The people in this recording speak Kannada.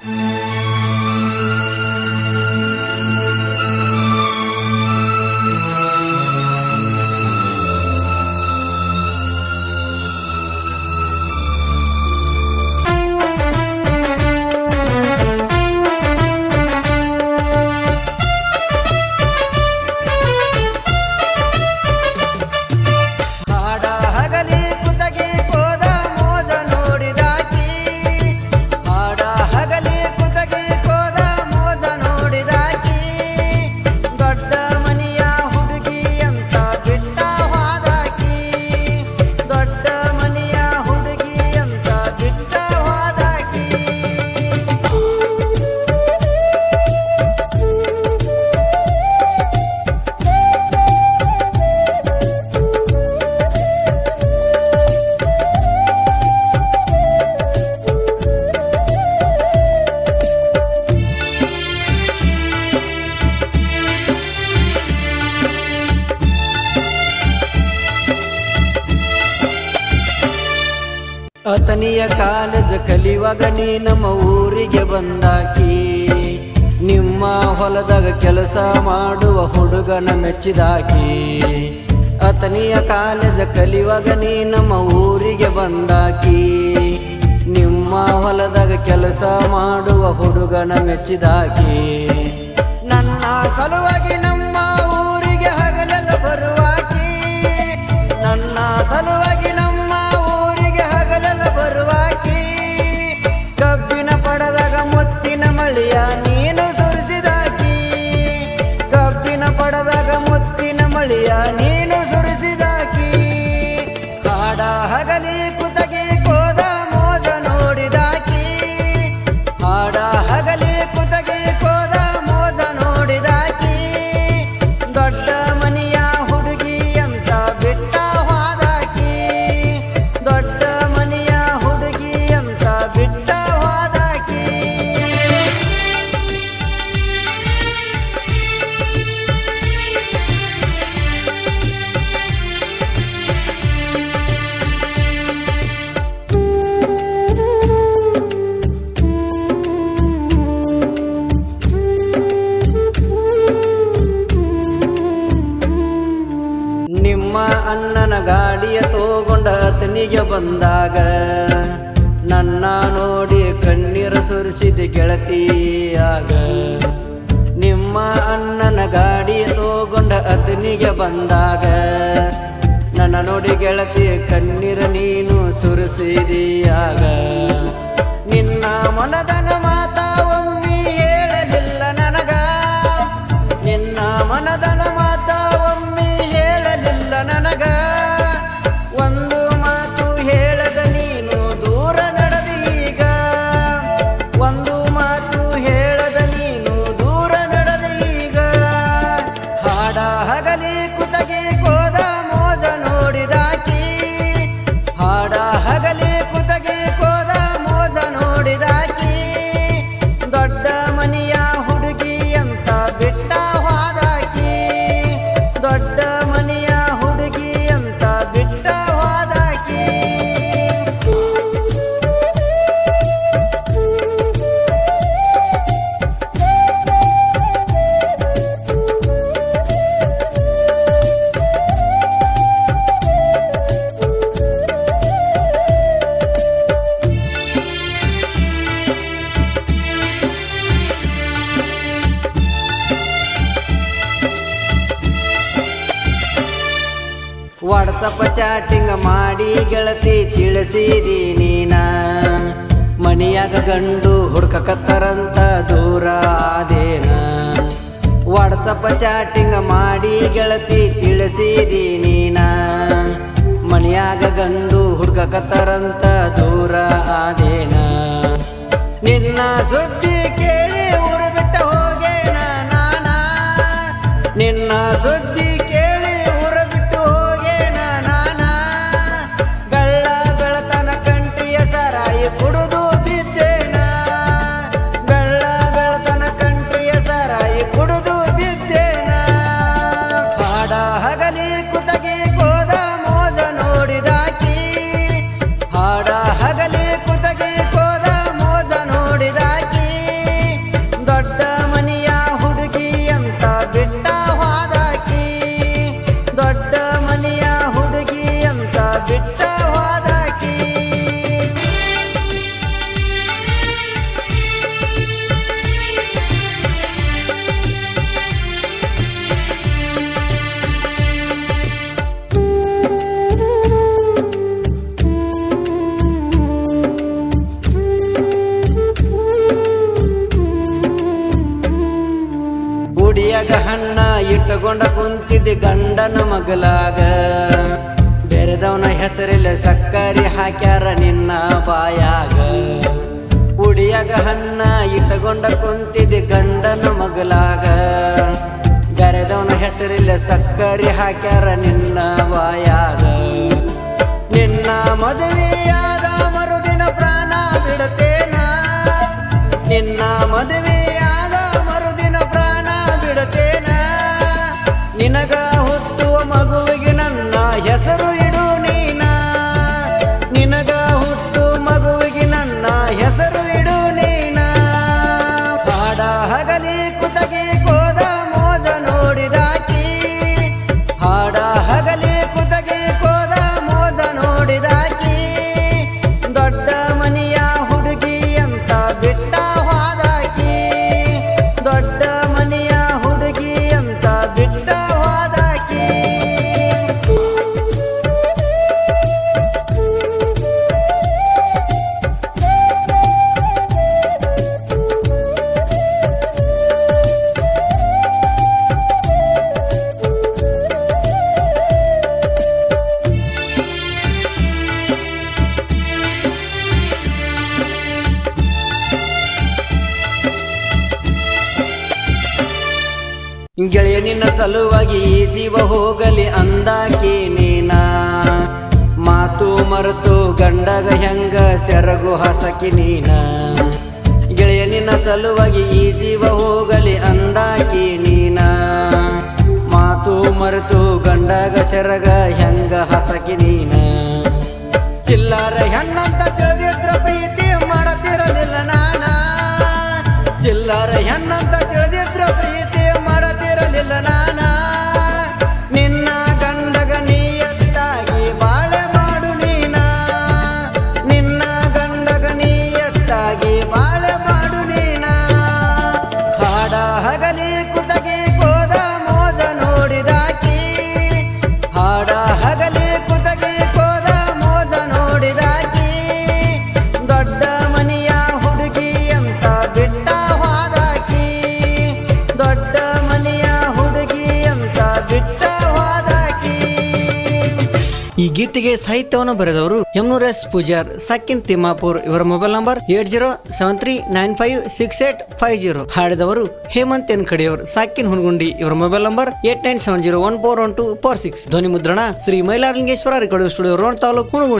Peace. ಅತನಿಯ ಕಾಲೇಜ್ ಕಲಿವಾಗ ನೀ ನಮ್ಮ ಊರಿಗೆ ಬಂದಾಕಿ. ನಿಮ್ಮ ಹೊಲದಾಗ ಕೆಲಸ ಮಾಡುವ ಹುಡುಗನ ಮೆಚ್ಚಿದಾಕಿ. ಅತನಿಯ ಕಾಲೇಜ್ ಕಲಿವಾಗ ನೀ ನಮ್ಮ ಊರಿಗೆ ಬಂದಾಕಿ. ನಿಮ್ಮ ಹೊಲದಾಗ ಕೆಲಸ ಮಾಡುವ ಹುಡುಗನ ಮೆಚ್ಚಿದಾಕಿ. ನನ್ನ ಸಲುವಾಗಿ ನಮ್ಮ ಮುತ್ತಿನ ಮಳೆಯ ನೀನು ಅಣ್ಣನ ಗಾಡಿಯ ತೋಗೊಂಡ ಆತನಿಗೆ ಬಂದಾಗ, ನನ್ನ ನೋಡಿ ಕಣ್ಣೀರು ಸುರಿಸಿದ ಗೆಳತಿಯಾಗ. ನಿಮ್ಮ ಅಣ್ಣನ ಗಾಡಿಯ ತೋಗೊಂಡ ಆತನಿಗೆ ಬಂದಾಗ, ನನ್ನ ನೋಡಿ ಗೆಳತಿ, ಕಣ್ಣೀರ ನೀನು ಸುರಿಸಿದೀಯಾಗ. ನಿನ್ನ ಮನದನ ಮಾತ ಒಮ್ಮೆ ಹೇಳಲಿಲ್ಲ ನನಗ. ನಿನ್ನ ಮನದನ ವಾಟ್ಸಪ್ ಚಾಟಿಂಗ್ ಮಾಡಿ ಗೆಳತಿ ತಿಳಿಸಿದಿ ನೀನ. ಮನಿಯಾಗ ಗಂಡು ಹುಡ್ಕಕತ್ತರಂತ ದೂರ ಆದೇನ. ವಾಟ್ಸಪ್ ಚಾಟಿಂಗ್ ಮಾಡಿ ಗೆಳತಿ ತಿಳಿಸಿದಿ ನೀನ. ಮನಿಯಾಗ ಗಂಡು ಹುಡ್ಕಕತ್ತರಂತ ದೂರ ಆದೇನ. ನಿನ್ನ ಸುದ್ದಿ ಕೇಳಿ ಊರು ಬಿಟ್ಟ ಹೋಗೇನ ನಾನ. ನಿನ್ನ ಸುದ್ದಿ ಇಟ್ಟುಕೊಂಡ ಕುಂತಿದ್ದೆ ಗಂಡನ ಮಗಲಾಗ. ಬೆರೆದವನ ಹೆಸರಿಲ್ಲ ಸಕ್ಕರೆ ಹಾಕ್ಯಾರ ನಿನ್ನ ಬಾಯಾಗ. ಉಡಿಯಾಗ ಹಣ್ಣ ಇಟ್ಟುಕೊಂಡ ಕುಂತಿದ್ದೆ ಗಂಡನ ಮಗಲಾಗ. ಬೆರೆದವನ ಹೆಸರಿಲ್ಲ ಸಕ್ಕರೆ ಹಾಕ್ಯಾರ ನಿನ್ನ ಗೆಳೆಯ, ನಿನ್ನ ಸಲುವಾಗಿ ಈ ಜೀವ ಹೋಗಲಿ ಅಂದಾಕಿ ನೀನ? ಮಾತು ಮರೆತು ಗಂಡಗ ಹೆಂಗ ಸೆರಗು ಹಸಕಿ ನೀನ? ಗೆಳೆಯ, ನಿನ್ನ ಸಲುವಾಗಿ ಈ ಜೀವ ಹೋಗಲಿ ಅಂದಾಕಿ ನೀನ? ಮಾತು ಮರೆತು ಗಂಡಗ ಸೆರಗ ಹೆಂಗ ಹಸಕಿ ನೀನ? ಚಿಲ್ಲಾರ ಹೆಣ್ಣಂತ ತಿಳಿದಿದ್ರ ಗೀತೆಗೆ ಸಾಹಿತ್ಯವನ್ನು ಬರೆದವರು ಯಮುನೂರ್ ಎಸ್ ಪೂಜಾರ್, ಸಾಕಿನ್ ತಿಮ್ಮಾಪುರ್. ಇವರ mobile number eight zero seven three nine five six eight five zero. ಹಾಡಿದವರು Hemant N ಕಡೆಯವರು, ಸಾಕಿನ್ ಹುನಗುಂಡಿ. ಇವರ mobile number eight nine seven zero one four one two four six. ಧ್ವನಿ ಮುದ್ರಣ ಶ್ರೀ ಮೈಲಾರಲಿಂಗೇಶ್ವರ ರೆಕಾರ್ಡಿಂಗ್ ಸ್ಟುಡಿಯೋ ರೋಣ ತಾಲೂಕು